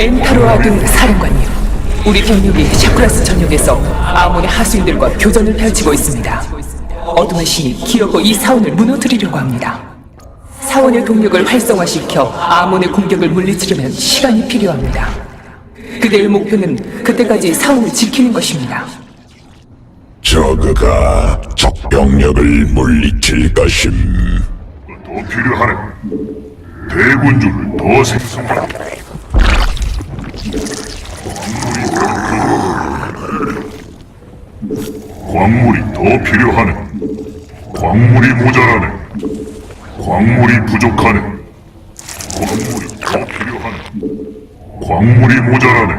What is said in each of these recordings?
엔타로아 둔 사령관님, 우리 병력이 샤크라스 전역에서 아몬의 하수인들과 교전을 펼치고 있습니다. 어둠의 신이 기어고 이 사원을 무너뜨리려고 합니다. 사원의 동력을 활성화시켜 아몬의 공격을 물리치려면 시간이 필요합니다. 그대의 목표는 그때까지 사원을 지키는 것입니다. 저그가 적병력을 물리칠 것임. 더 필요하네. 대군주를 더 생성하게. 광물이 더 필요하네. 광물이 모자라네. 광물이 부족하네. 광물이 더 필요하네. 광물이 모자라네.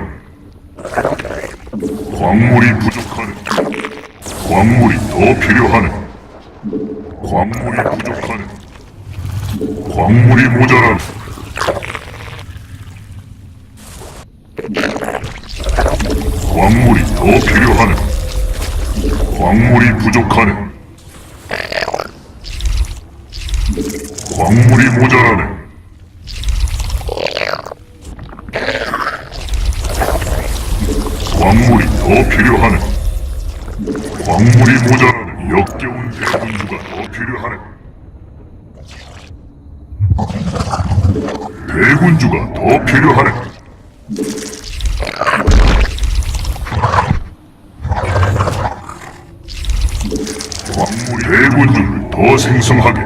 광물이 부족하네. 광물이 더 필요하네. 광물이 부족하네. 광물이 모자라네. 광물이 더 필요하네. 광물이 부족하네. 광물이 모자라네. 광물이 더 필요하네. 광물이 모자라네. 역겨운 대군주가 더 필요하네. 대군주가 더 필요하네. 대군주를 더 생성하게.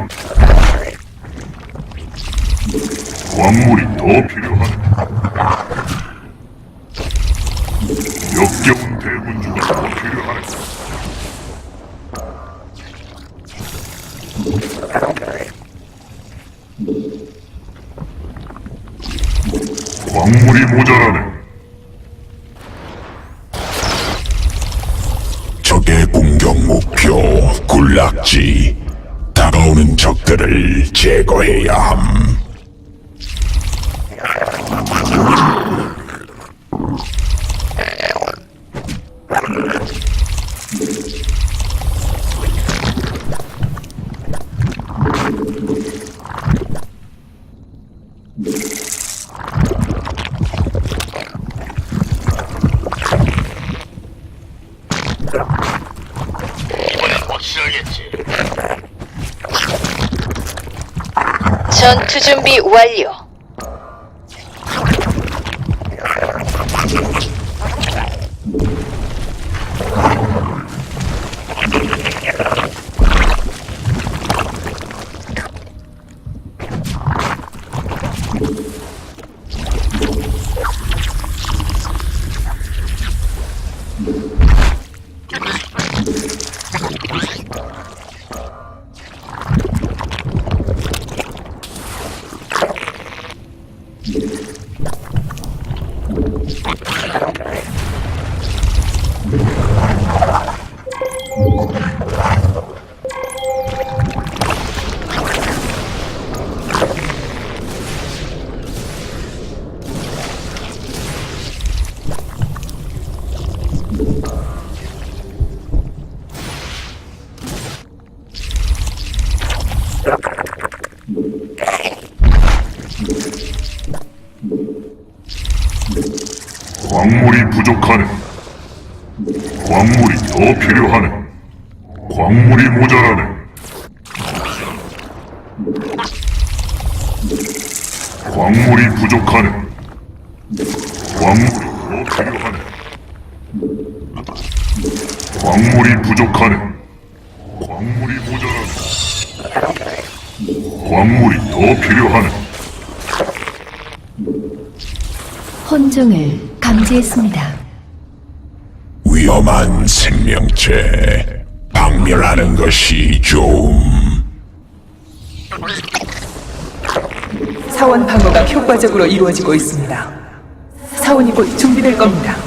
광물이 더 필요 다가오는 적들을 제거해야 함. 준비 완료. 광물이 부족하네. 광물이 더 필요하네. 광물이 부족하네. 광물이 모자라네. 광물이 더 필요하네. 혼종을 감지했습니다. 위험한 생명체. 박멸하는 것이 좀. 사원 방어가 효과적으로 이루어지고 있습니다. 사원이 곧 준비될 겁니다.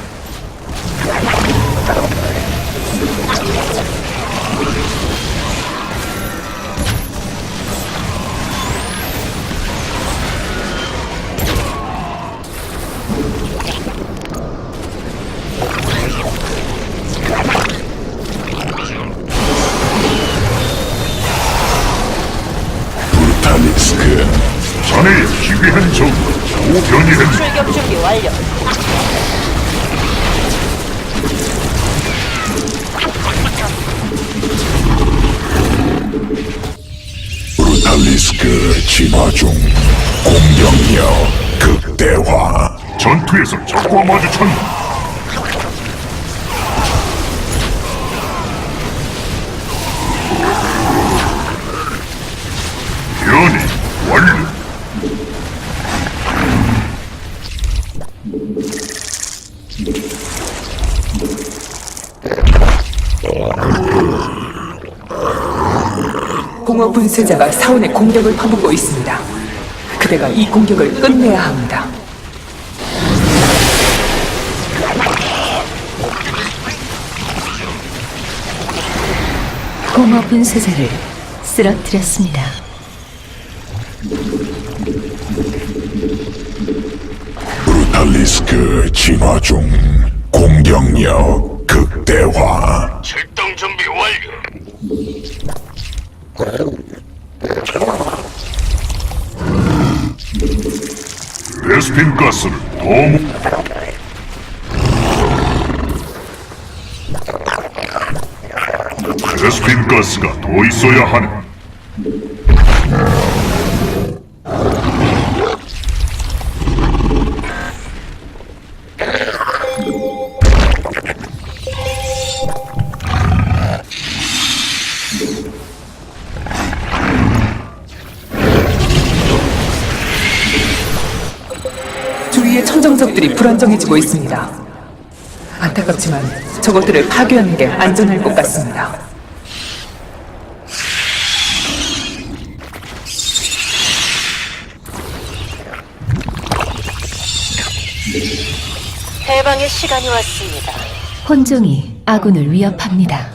중 공격력 극대화 전투에서 적과 마주쳤나? 공허 분쇄자가 사원의 공격을 퍼붓고 있습니다. 그대가 이 공격을 끝내야 합니다. 공허 분쇄자를 쓰러뜨렸습니다. 브루탈리스크 진화 중 공격력 극대화 출동 준비 완료. 베스핀 가스를 너무 베스핀 가스가 더 있어야 하네. 불안정해지고 있습니다. 안타깝지만 저것들을 파괴하는 게 안전할 것 같습니다. 해방의 시간이 왔습니다. 혼종이 아군을 위협합니다.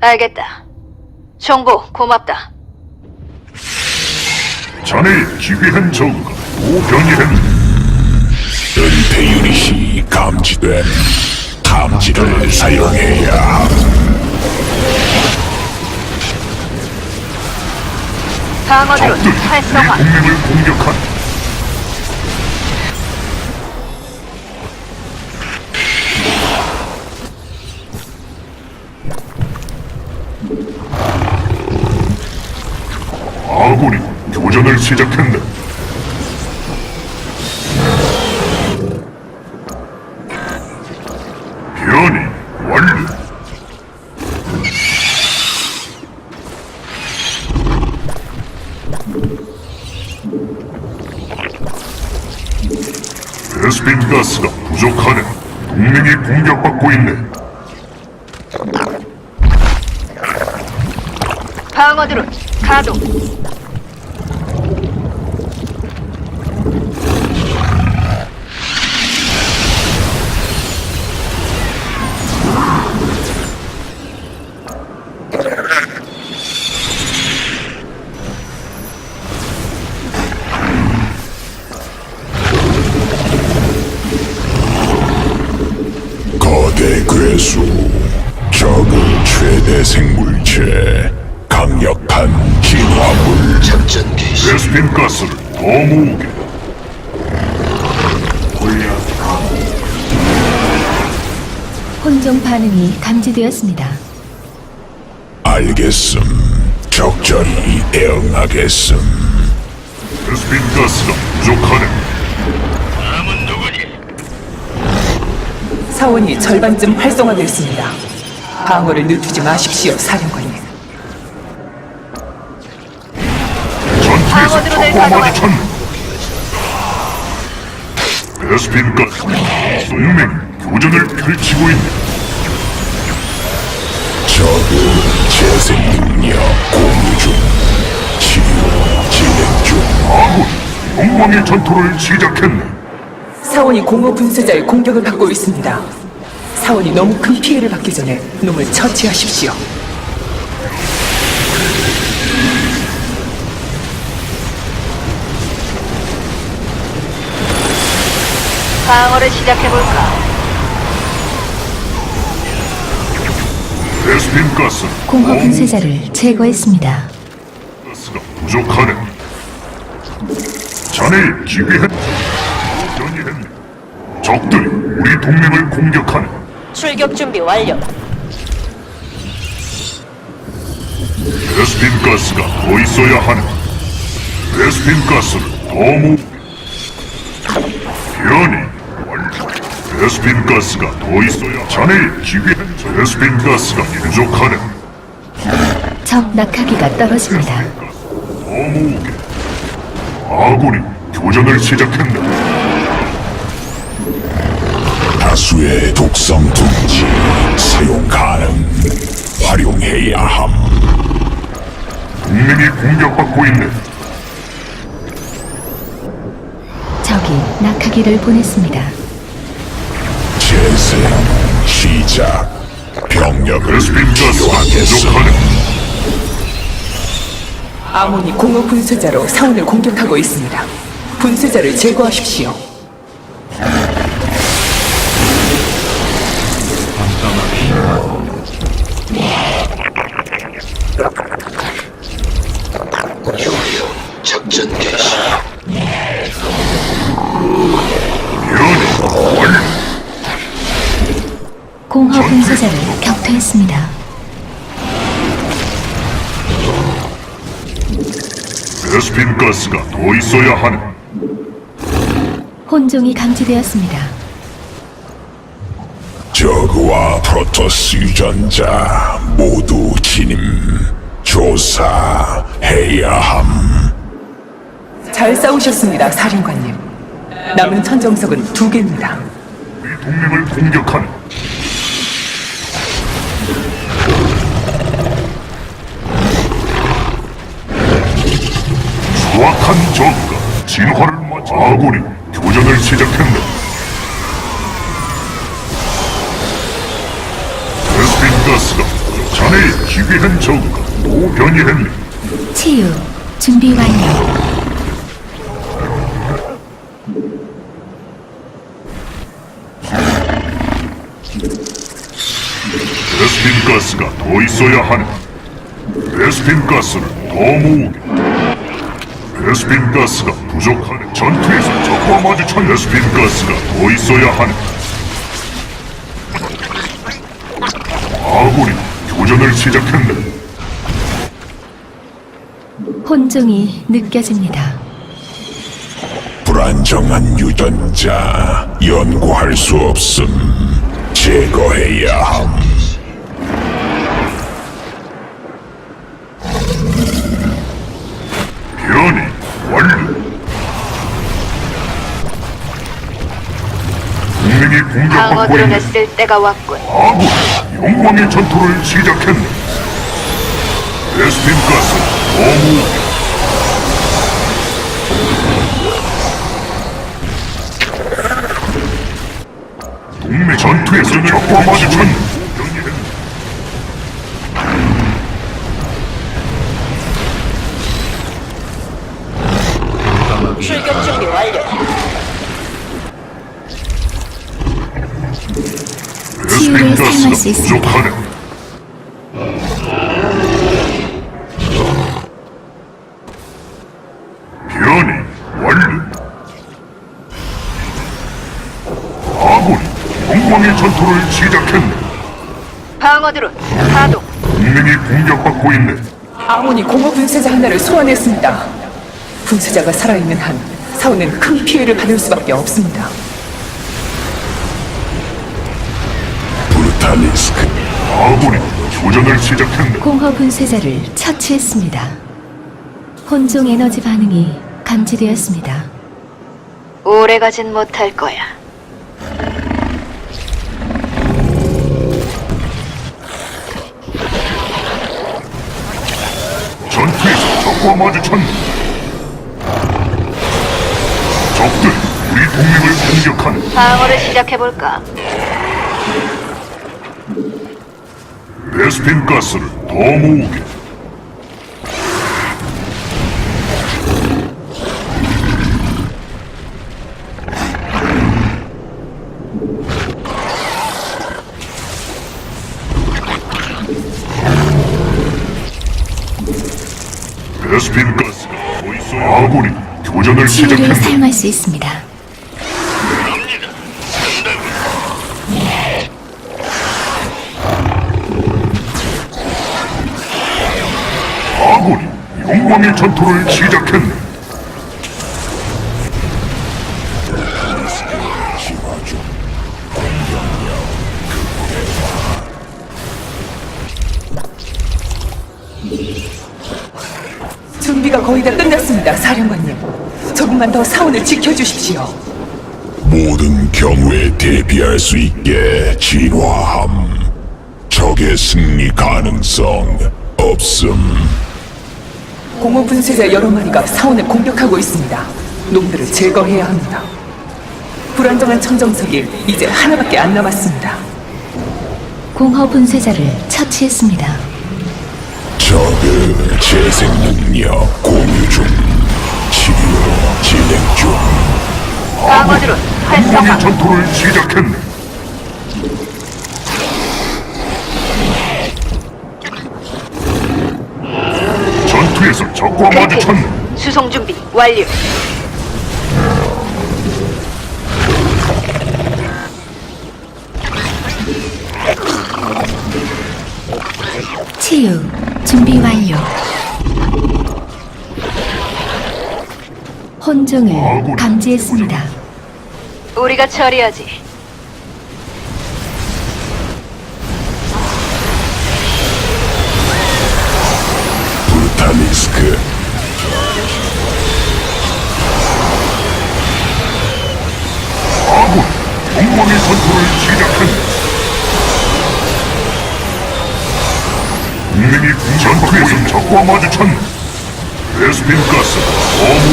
알겠다. 정보 고맙다. 자네의 기괴한 저그가 또 변이했 네. 은폐 유닛이 감지된 탐지를 사용해야 함 방어드론 적들이 우리 활성화. 동맹을 공격한 아군이 교전을 시작했네. 베스핀 가스가 부족하네. 동맹이 공격받고 있네. 방어드론 가동. 괴수 적의 최대 생물체 강력한 진화물 작전 개시. 베스핀 가스를 더 모으게. 혼종 반응이 감지되었습니다. 알겠음 적절히 대응하겠음 베스핀 가스가 부족하네. 사원이 절반쯤 활성화됐습니다. 방어를 늦추지 마십시오, 사령관님. 전투에서 방어드론을 적과 가동하라. 마주쳤네. 베스핀 가스 동맹 교전을 펼치고 있네. 적의 재생 능력 공유 중 치유 진행 중 아군 영광의 전투를 시작했네. 사원이 공허 분쇄자의 공격을 받고 있습니다. 사원이 너무 큰 피해를 받기 전에 놈을 처치하십시오. 방어를 시작해볼까? 베스핀 가스 공허 분쇄자를 제거했습니다. 가스가 부족하네. 자네의 기괴한 적들이 우리 동맹을 공격하네. 출격 준비 완료. 베스핀 가스가 더 있어야 하네. 베스핀 가스를 더 모. 변이 완료. 베스핀 가스가 더 있어야 자네의 저 베스핀 가스가 부족하네. 적 낙하기가 떨어집니다. 더 모으게. 아군이 교전을 시작했네. 다수의 독성 둥지 사용 가능 활용해야 함 동맹이 공격받고 있네. 적이 낙하기를 보냈습니다. 재생 시작 병력을 필요하겠어. 아몬이 공허 분쇄자로 사원을 공격하고 있습니다. 분쇄자를 제거하십시오. 가스가 더 있어야 하네. 혼종이 감지되었습니다. 저그와 프로토스 유전자 모두 진임 조사해야 함 잘 싸우셨습니다, 사령관님. 남은 천정석은 두 개입니다. 우리 동맹을 공격하네. 수악한 적과 진화를 맞아 아군이 교전을 시작했네. 베스핀 가스가 자네의 기괴한 적과 또 변이했네. 치유 준비 완료. 베스핀 가스가 더 있어야 하네. 베스핀 가스를 더 모으게. 베스핀 가스가 부족하네. 전투에서 적과 마주쳐 베스핀 가스가 더 있어야 하네. 아군이 교전을 시작했네. 혼종이 느껴집니다. 불안정한 유전자 연구할 수 없음 제거해야 함 방어 드론을 있는 쓸 때가 왔군. 아군 영광의 전투를 시작했네. 베스핀 가스 너무 동맹 전투에서 적과 마주쳤네. 수 있습니다. 부족하네. 변이 완료. 아군이 영광의 전투를 시작했네. 방어드론 가동. 동맹이 공격받고 있네. 아몬이 공허 분쇄자 하나를 소환했습니다. 분쇄자가 살아있는 한 사원은 큰 피해를 받을 수밖에 없습니다. 브루탈리스크 아군이 교전을 시작했네. 공허 분쇄자를 처치했습니다. 혼종 에너지 반응이 감지되었습니다. 오래 가진 못할 거야. 전투에서 적과 마주쳤네. 적들이 우리 동맹을 공격하네. 방어를 시작해볼까? 베스핀 가스를 더 모으게. 베스핀 가스가 더 있어야 아군이 교전을 시작했네. 사용할 수 있습니다. 영광의 전투를 시작했네. 준비가 거의 다 끝났습니다, 사령관님. 조금만 더 사원을 지켜주십시오. 모든 경우에 대비할 수 있게 진화함. 적의 승리 가능성 없음. 공허 분쇄자 여러 마리가 사원을 공격하고 있습니다. 놈들을 제거해야 합니다. 불안정한 청정석이 이제 하나밖에 안 남았습니다. 공허 분쇄자를 처치했습니다. 적의 재생 능력 공유 중. 치료 진행 중. 방어드론 활성화. 전투를 시작했네. 전투에서 적과 마주쳤네. 수송 준비 완료. 치유 준비 완료. 혼종을 감지했습니다. 우리가 처리하지. 브루탈리스크. 아군 영광의 전투를 시작했네. 동맹이 전투에서 적과 마주쳤네. 베스핀 가스 어무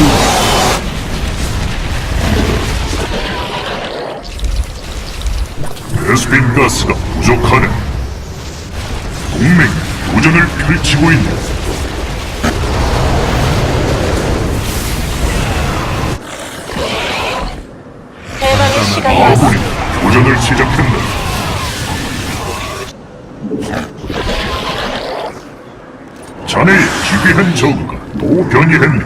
베스핀 가스가 부족하네. 동맹이 도전을 펼치고 있네. 시간이 아군이 왔어. 도전을 시작했네. 자네의 기괴한 저그가 또 변이했네.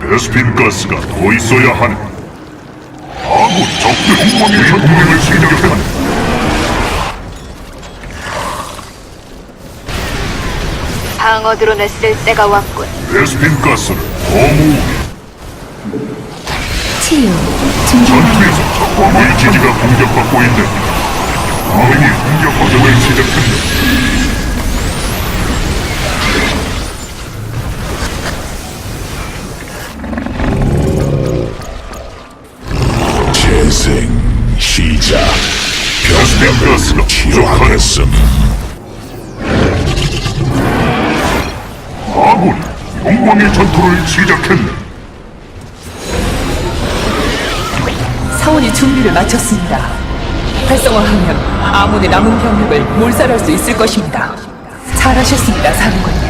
베스핀 가스가 더 있어야 하네. 아군 적들 공방의 전투를 시작했네. 방어드론을 쓸 때가 왔군. 베스핀 가스를 더 모으게. 치유 준비 완료. 전투에서 적과 우리 기지가 공격받고 있네. 아군이 공격 과정을 시작했네. 재생 시작. 베스핀 가스가 부족하네. 치료하겠음. 아군 영광의 전투를 시작했네. 준비를 마쳤습니다. 활성화하면 아몬의 남은 병력을 몰살할 수 있을 것입니다. 잘하셨습니다, 사령관님.